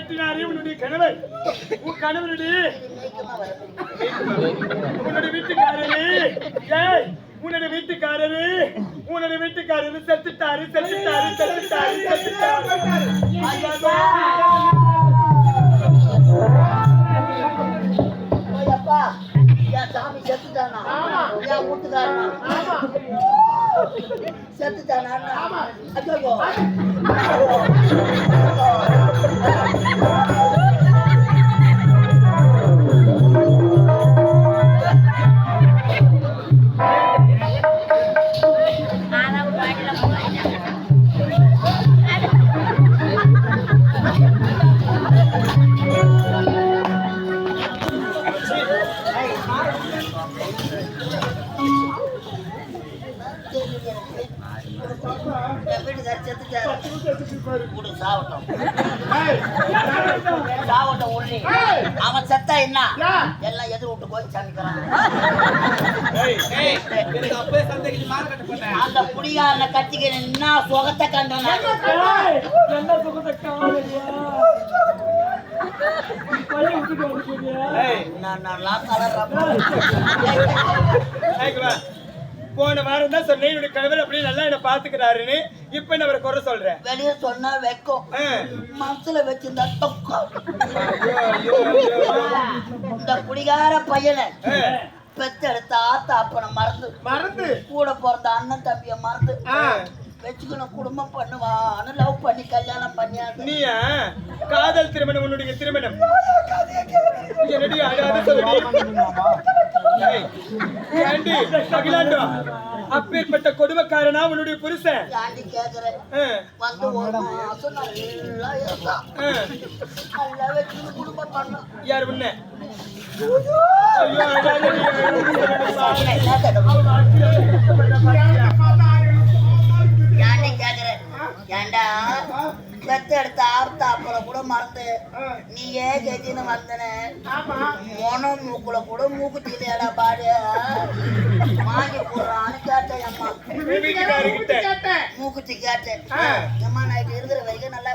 கட்டினாரே உன்னுடைய கணவர். உன் கணவருடைய உன்னுடைய வீட்டுக்காரரு. ஏய் உன்னுடைய வீட்டுக்காரரு. உன்னுடைய வீட்டுக்காரரு செத்துட்டாரு செத்துட்டாரு செத்துட்டாரு செத்துட்டாரு. சாமி செத்துட்டானா என் வீட்டுக்காரனா செத்துட்டானா ஐயோ சாவட்டும் சாவட்டும் அவன் செத்தா என்ன எல்லாம் எதிர் விட்டு போய் சமைக்கிறான் அந்த குடிகாரனை கட்டிக்கிற என்ன சுகத்தை கண்டன என்ன சுகத்தை நான் போன வாரம் தான் சொன்னேன் என்னுடைய கணவர் அப்படியே நல்லா என்ன பாத்துக்கிறாருன்னு இப்ப என்ன அவரை குறை சொல்றேன். வெளியே சொன்னா வெக்கம். மனசுல வச்சிருந்தா தொக்கம். இந்த குடிகார பையனை. பெத்தெடுத்த ஆத்தா அப்பனை மறந்து. மறந்து. கூட பிறந்த அண்ணன் தம்பிய மறந்து. வச்சுக்கணும் குடும்பம் பண்ணுவான்னு லவ் பண்ணி கல்யாணம் பண்ணியாந்து நீயா? காதல் திருமணம் உன்னுடைய திருமணம். என்னடி ஏண்டி அகிலாண்டா அப்பேற்பட்ட கொடுமைக்காரனா உன்னுடைய புருஷன்? கேக்குறேன்? ஆ, வந்து ஒரு மாசம் நல்லா இருந்தான் ஆ. நல்லா வச்சுக்கணும் குடும்பம் பண்ணோம் யார் உன்ன ஐயோ அழாதடி, ஏண்டி கேக்குறேன் ஏண்டா பெத்தெடுத்த ஆத்தா அப்பனை கூட மறந்து நீயே கெஜின்னு வந்தன மொனம் மூக்குல கூட மூக்கு தீலையாடா பாடு மாங்கி போடுறான்னு கேட்டேன் அம்மா. மூக்குத்தி கேட்டேன். அம்மா நைட்டு இருக்கிற வரைக்கும் நல்லா